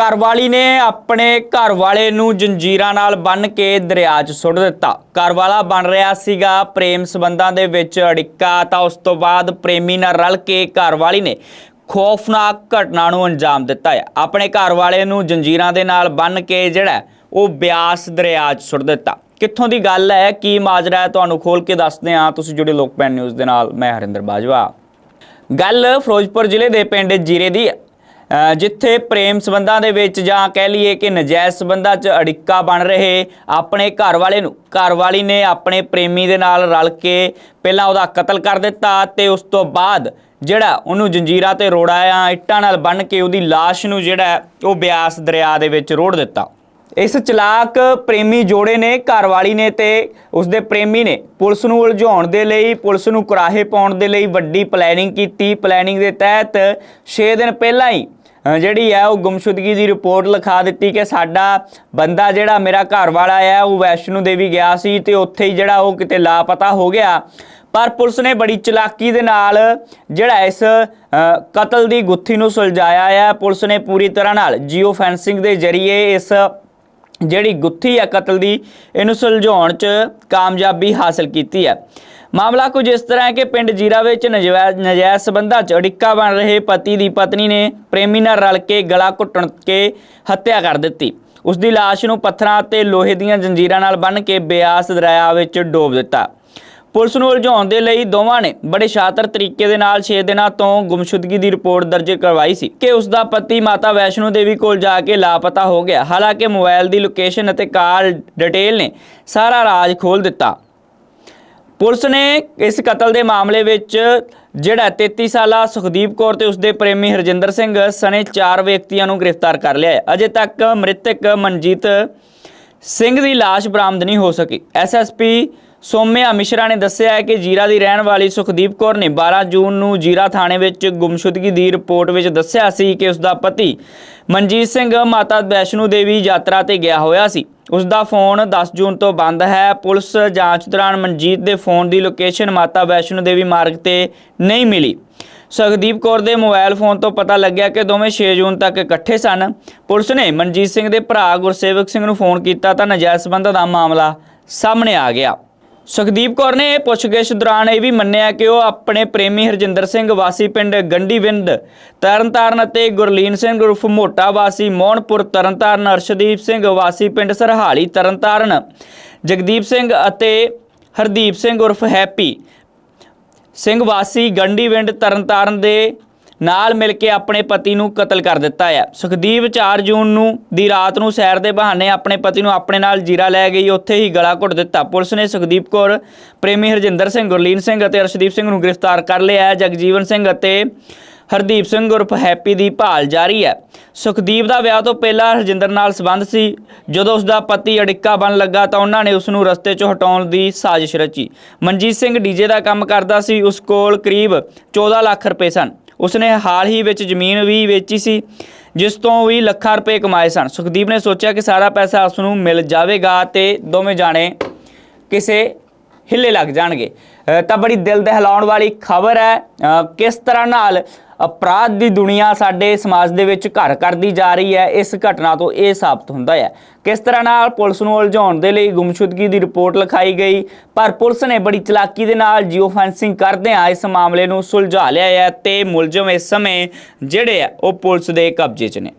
ਘਰਵਾਲੀ ਨੇ ਆਪਣੇ ਘਰ ਵਾਲੇ ਨੂੰ ਜੰਜੀਰਾਂ ਨਾਲ ਬੰਨ੍ਹ ਕੇ ਦਰਿਆ 'ਚ ਸੁੱਟ ਦਿੱਤਾ। ਘਰਵਾਲਾ ਬਣ ਰਿਹਾ ਸੀਗਾ ਪ੍ਰੇਮ ਸਬੰਧਾਂ ਦੇ ਵਿੱਚ ਅੜਿੱਕਾ, ਤਾਂ ਉਸ ਤੋਂ ਬਾਅਦ ਪ੍ਰੇਮੀ ਨਾਲ ਰਲ ਕੇ ਘਰਵਾਲੀ ਨੇ ਖੌਫਨਾਕ ਘਟਨਾ ਨੂੰ ਅੰਜਾਮ ਦਿੱਤਾ ਹੈ। ਆਪਣੇ ਘਰ ਵਾਲੇ ਨੂੰ ਜੰਜੀਰਾਂ ਦੇ ਨਾਲ ਬੰਨ੍ਹ ਕੇ ਜਿਹੜਾ ਉਹ ਬਿਆਸ ਦਰਿਆ 'ਚ ਸੁੱਟ ਦਿੱਤਾ। ਕਿੱਥੋਂ ਦੀ ਗੱਲ ਹੈ? ਕੀ ਮਾਜਰਾ ਹੈ? ਤੁਹਾਨੂੰ ਖੋਲ ਕੇ ਦੱਸਦੇ ਹਾਂ। ਤੁਸੀਂ ਜੁੜੇ ਲੋਕਪੈਨ ਨਿਊਜ਼ ਦੇ ਨਾਲ। ਮੈਂ ਹਰਿੰਦਰ ਬਾਜਵਾ। ਗੱਲ ਫਿਰੋਜ਼ਪੁਰ ਜ਼ਿਲ੍ਹੇ ਦੇ ਪਿੰਡ ਜੀਰੇ ਦੀ ਹੈ। ਜਿੱਥੇ ਪ੍ਰੇਮ ਸਬੰਧਾਂ ਦੇ ਵਿੱਚ ਜਾਂ ਕਹਿ ਲਈਏ ਕਿ ਨਜਾਇਜ਼ ਸਬੰਧਾਂ 'ਚ ਅੜਿੱਕਾ ਬਣ ਰਹੇ ਆਪਣੇ ਘਰ ਵਾਲੇ ਨੂੰ, ਘਰ ਵਾਲੀ ਨੇ ਆਪਣੇ ਪ੍ਰੇਮੀ ਦੇ ਨਾਲ ਰਲ ਕੇ ਪਹਿਲਾਂ ਉਹਦਾ ਕਤਲ ਕਰ ਦਿੱਤਾ ਤੇ ਉਸ ਤੋਂ ਬਾਅਦ ਜਿਹੜਾ ਉਹਨੂੰ ਜੰਜੀਰਾ ਤੇ ਰੋੜਾਇਆ ਇੱਟਾਂ ਨਾਲ ਬੰਨ੍ਹ ਕੇ ਉਹਦੀ ਲਾਸ਼ ਨੂੰ ਜਿਹੜਾ ਉਹ ਬਿਆਸ ਦਰਿਆ ਦੇ ਵਿੱਚ ਰੋੜ ਦਿੱਤਾ। ਇਸ ਚਲਾਕ ਪ੍ਰੇਮੀ ਜੋੜੇ ਨੇ, ਘਰਵਾਲੀ ਨੇ ਤੇ ਉਸਦੇ ਪ੍ਰੇਮੀ ਨੇ ਪੁਲਿਸ ਨੂੰ ਉਲਝਾਉਣ ਦੇ ਲਈ, ਪੁਲਿਸ ਨੂੰ ਕੁਰਾਹੇ ਪਾਉਣ ਦੇ ਲਈ ਵੱਡੀ ਪਲੈਨਿੰਗ ਕੀਤੀ। ਪਲੈਨਿੰਗ ਦੇ ਤਹਿਤ 6 ਦਿਨ ਪਹਿਲਾਂ ਹੀ ਜਿਹੜੀ ਹੈ ਉਹ ਗੁੰਮਸ਼ੁਦਗੀ ਦੀ ਰਿਪੋਰਟ ਲਿਖਾ ਦਿੱਤੀ ਕਿ ਸਾਡਾ ਬੰਦਾ ਜਿਹੜਾ ਮੇਰਾ ਘਰ ਵਾਲਾ ਹੈ, ਉਹ ਵੈਸ਼ਨੂ ਦੇਵੀ ਗਿਆ ਸੀ ਤੇ ਉੱਥੇ ਹੀ ਜਿਹੜਾ ਉਹ ਕਿਤੇ ਲਾਪਤਾ ਹੋ ਗਿਆ। ਪਰ ਪੁਲਿਸ ਨੇ ਬੜੀ ਚਲਾਕੀ ਦੇ ਨਾਲ ਜਿਹੜਾ ਇਸ ਕਤਲ ਦੀ ਗੁੱਥੀ ਨੂੰ ਸੁਲਝਾਇਆ ਹੈ। ਪੁਲਿਸ ਨੇ ਪੂਰੀ ਤਰ੍ਹਾਂ ਨਾਲ ਜੀਓ ਫੈਂਸਿੰਗ ਦੇ ਜ਼ਰੀਏ ਇਸ ਜਿਹੜੀ ਗੁੱਥੀ ਹੈ ਕਤਲ ਦੀ ਇਹਨੂੰ ਸੁਲਝਾਉਣ 'ਚ ਕਾਮਯਾਬੀ ਹਾਸਲ ਕੀਤੀ ਹੈ। ਮਾਮਲਾ ਕੁਝ ਇਸ ਤਰ੍ਹਾਂ ਹੈ ਕਿ ਪਿੰਡ ਜੀਰਾ ਵਿੱਚ ਨਜਾਇਜ਼ ਨਜਾਇਜ਼ ਸਬੰਧਾਂ 'ਚ ਅੜਿੱਕਾ ਬਣ ਰਹੇ ਪਤੀ ਦੀ ਪਤਨੀ ਨੇ ਪ੍ਰੇਮੀ ਨਾਲ ਰਲ ਕੇ ਗਲਾ ਘੁੱਟਣ ਕੇ ਹੱਤਿਆ ਕਰ ਦਿੱਤੀ। ਉਸ ਦੀ ਲਾਸ਼ ਨੂੰ ਪੱਥਰਾਂ ਅਤੇ ਲੋਹੇ ਦੀਆਂ ਜੰਜੀਰਾਂ ਨਾਲ ਬੰਨ੍ਹ ਕੇ ਬਿਆਸ ਦਰਿਆ ਵਿੱਚ ਡੋਬ ਦਿੱਤਾ। ਪੁਲਿਸ ਨੂੰ ਉਲਝਾਉਣ ਦੇ ਲਈ ਦੋਵਾਂ ਨੇ ਬੜੇ ਸ਼ਾਤਰ ਤਰੀਕੇ ਦੇ ਨਾਲ 6 ਦਿਨਾਂ ਤੋਂ ਗੁੰਮਸ਼ੁਦਗੀ ਦੀ ਰਿਪੋਰਟ ਦਰਜ ਕਰਵਾਈ ਸੀ ਕਿ ਉਸ ਦਾ ਪਤੀ ਮਾਤਾ ਵੈਸ਼ਨੋ ਦੇਵੀ ਕੋਲ ਜਾ ਕੇ ਲਾਪਤਾ ਹੋ ਗਿਆ। ਹਾਲਾਂਕਿ ਮੋਬਾਈਲ ਦੀ ਲੋਕੇਸ਼ਨ ਅਤੇ ਕਾਲ ਡਿਟੇਲ ਨੇ ਸਾਰਾ ਰਾਜ ਖੋਲ ਦਿੱਤਾ। ਪੁਲਿਸ ਨੇ ਇਸ ਕਤਲ ਦੇ ਮਾਮਲੇ ਵਿੱਚ ਜਿਹੜਾ 33 ਸਾਲਾ ਸੁਖਦੀਪ ਕੌਰ ਤੇ ਉਸਦੇ ਪ੍ਰੇਮੀ ਹਰਜਿੰਦਰ ਸਿੰਘ ਸਣੇ ਚਾਰ ਵਿਅਕਤੀਆਂ ਨੂੰ ਗ੍ਰਿਫਤਾਰ ਕਰ ਲਿਆ ਹੈ। ਅਜੇ ਤੱਕ ਮ੍ਰਿਤਕ ਮਨਜੀਤ ਸਿੰਘ ਦੀ ਲਾਸ਼ ਬਰਾਮਦ ਨਹੀਂ ਹੋ ਸਕੀ। ਐਸਐਸਪੀ ਸੋਮਿਆ ਮਿਸ਼ਰਾ ਨੇ ਦੱਸਿਆ ਹੈ ਕਿ ਜੀਰਾ ਦੀ ਰਹਿਣ ਵਾਲੀ ਸੁਖਦੀਪ ਕੌਰ ਨੇ 12 ਜੂਨ ਨੂੰ ਜੀਰਾ ਥਾਣੇ ਵਿੱਚ ਗੁੰਮਸ਼ੁਦਗੀ ਦੀ ਰਿਪੋਰਟ ਵਿੱਚ ਦੱਸਿਆ ਸੀ ਕਿ ਉਸ ਦਾ ਪਤੀ ਮਨਜੀਤ ਸਿੰਘ ਮਾਤਾ ਵੈਸ਼ਨੂ ਦੇਵੀ ਯਾਤਰਾ ਤੇ ਗਿਆ ਹੋਇਆ ਸੀ। ਉਸ ਦਾ ਫੋਨ 10 ਜੂਨ ਤੋਂ ਬੰਦ ਹੈ। ਪੁਲਿਸ ਜਾਂਚ ਦੌਰਾਨ ਮਨਜੀਤ ਦੇ ਫੋਨ ਦੀ ਲੋਕੇਸ਼ਨ ਮਾਤਾ ਵੈਸ਼ਨੂ ਦੇਵੀ ਮਾਰਗ ਤੇ ਨਹੀਂ ਮਿਲੀ। ਸੁਖਦੀਪ ਕੌਰ ਦੇ ਮੋਬਾਈਲ ਫੋਨ ਤੋਂ ਪਤਾ ਲੱਗਿਆ ਕਿ ਦੋਵੇਂ 6 ਜੂਨ ਤੱਕ ਇਕੱਠੇ ਸਨ। ਪੁਲਿਸ ਨੇ ਮਨਜੀਤ ਸਿੰਘ ਦੇ ਭਰਾ ਗੁਰਸੇਵਕ ਸਿੰਘ ਨੂੰ ਫੋਨ ਕੀਤਾ ਤਾਂ ਨਜਾਇਜ਼ ਸੰਬੰਧ ਦਾ ਮਾਮਲਾ ਸਾਹਮਣੇ ਆ ਗਿਆ। ਸੁਖਦੀਪ ਕੌਰ ਨੇ ਪੁੱਛਗਿੱਛ ਦੌਰਾਨ ਇਹ ਵੀ ਮੰਨਿਆ ਕਿ ਉਹ ਆਪਣੇ ਪ੍ਰੇਮੀ ਹਰਜਿੰਦਰ ਸਿੰਘ ਵਾਸੀ ਪਿੰਡ ਗੰਡੀਵਿੰਦ ਤਰਨਤਾਰਨ ਅਤੇ ਗੁਰਲੀਨ ਸਿੰਘ ਉਰਫ ਮੋਟਾ ਵਾਸੀ ਮੋਹਨਪੁਰ, ਤਰਨਤਾਰਨ, ਅਰਸ਼ਦੀਪ ਸਿੰਘ ਵਾਸੀ ਪਿੰਡ ਸਰਹਾਲੀ, ਤਰਨਤਾਰਨ, ਜਗਦੀਪ ਸਿੰਘ ਅਤੇ ਹਰਦੀਪ ਸਿੰਘ ਉਰਫ ਹੈਪੀ ਸਿੰਘ ਵਾਸੀ ਗੰਡੀਵਿੰਡ, ਤਰਨਤਾਰਨ ਦੇ ਨਾਲ ਮਿਲ ਕੇ ਆਪਣੇ ਪਤੀ ਨੂੰ ਕਤਲ ਕਰ ਦਿੱਤਾ ਹੈ। ਸੁਖਦੀਪ 4 ਜੂਨ ਨੂੰ ਦੀ ਰਾਤ ਨੂੰ ਸੈਰ ਦੇ ਬਹਾਨੇ ਆਪਣੇ ਪਤੀ ਨੂੰ ਆਪਣੇ ਨਾਲ ਜੀਰਾ ਲੈ ਗਈ। ਉੱਥੇ ਹੀ ਗਲਾ ਘੁੱਟ ਦਿੱਤਾ। ਪੁਲਿਸ ਨੇ ਸੁਖਦੀਪ ਕੌਰ, ਪ੍ਰੇਮੀ ਹਰਜਿੰਦਰ ਸਿੰਘ, ਗੁਰਲੀਨ ਸਿੰਘ ਅਤੇ ਅਰਸ਼ਦੀਪ ਸਿੰਘ ਨੂੰ ਗ੍ਰਿਫਤਾਰ ਕਰ ਲਿਆ ਹੈ। ਜਗਜੀਵਨ ਸਿੰਘ ਅਤੇ ਹਰਦੀਪ ਸਿੰਘ ਉਰਫ ਹੈਪੀ ਦੀ ਭਾਲ ਜਾਰੀ ਹੈ। ਸੁਖਦੀਪ ਦਾ ਵਿਆਹ ਤੋਂ ਪਹਿਲਾਂ ਹਰਜਿੰਦਰ ਨਾਲ ਸੰਬੰਧ ਸੀ। ਜਦੋਂ ਉਸ ਦਾ ਪਤੀ ਅੜਿੱਕਾ ਬਣ ਲੱਗਾ ਤਾਂ ਉਹਨਾਂ ਨੇ ਉਸ ਨੂੰ ਰਸਤੇ 'ਚੋਂ ਹਟਾਉਣ ਦੀ ਸਾਜ਼ਿਸ਼ ਰਚੀ। ਮਨਜੀਤ ਸਿੰਘ ਡੀਜੇ ਦਾ ਕੰਮ ਕਰਦਾ ਸੀ। ਉਸ ਕੋਲ ਕਰੀਬ 14 ਲੱਖ ਰੁਪਏ ਸਨ। ਉਸਨੇ ਹਾਲ ਹੀ ਵਿੱਚ ਜ਼ਮੀਨ ਵੀ ਵੇਚੀ ਸੀ, ਜਿਸ ਤੋਂ ਵੀ ਲੱਖਾਂ ਰੁਪਏ ਕਮਾਏ ਸਨ। ਸੁਖਦੀਪ ਨੇ ਸੋਚਿਆ ਕਿ ਸਾਰਾ ਪੈਸਾ ਉਸ ਨੂੰ ਮਿਲ ਜਾਵੇਗਾ ਤੇ ਦੋਵੇਂ ਜਾਣੇ ਕਿਸੇ ਹਿੱਲੇ ਲੱਗ ਜਾਣਗੇ। ਤਾਂ ਬੜੀ ਦਿਲ ਦਹਿਲਾਉਣ ਵਾਲੀ ਖਬਰ ਹੈ ਕਿਸ ਤਰ੍ਹਾਂ ਨਾਲ ਅਪਰਾਧ ਦੀ ਦੁਨੀਆ ਸਾਡੇ ਸਮਾਜ ਦੇ ਵਿੱਚ ਘਰ ਕਰਦੀ ਜਾ ਰਹੀ ਹੈ, ਇਸ ਘਟਨਾ ਤੋਂ ਇਹ ਸਾਬਤ ਹੁੰਦਾ ਹੈ। ਕਿਸ ਤਰ੍ਹਾਂ ਨਾਲ ਪੁਲਿਸ ਨੂੰ ਉਲਝਾਉਣ ਦੇ ਲਈ ਗੁੰਮਸ਼ੁਦਗੀ ਦੀ ਰਿਪੋਰਟ ਲਿਖਾਈ ਗਈ, ਪਰ ਪੁਲਿਸ ਨੇ ਬੜੀ ਚਲਾਕੀ ਦੇ ਨਾਲ ਜੀਓ ਫੈਂਸਿੰਗ ਕਰਦਿਆਂ ਇਸ ਮਾਮਲੇ ਨੂੰ ਸੁਲਝਾ ਲਿਆ ਹੈ ਤੇ ਮੁਲਜ਼ਮ ਇਸ ਸਮੇਂ ਜਿਹੜੇ ਆ, ਉਹ ਪੁਲਿਸ ਦੇ ਕਬਜ਼ੇ 'ਚ ਨੇ।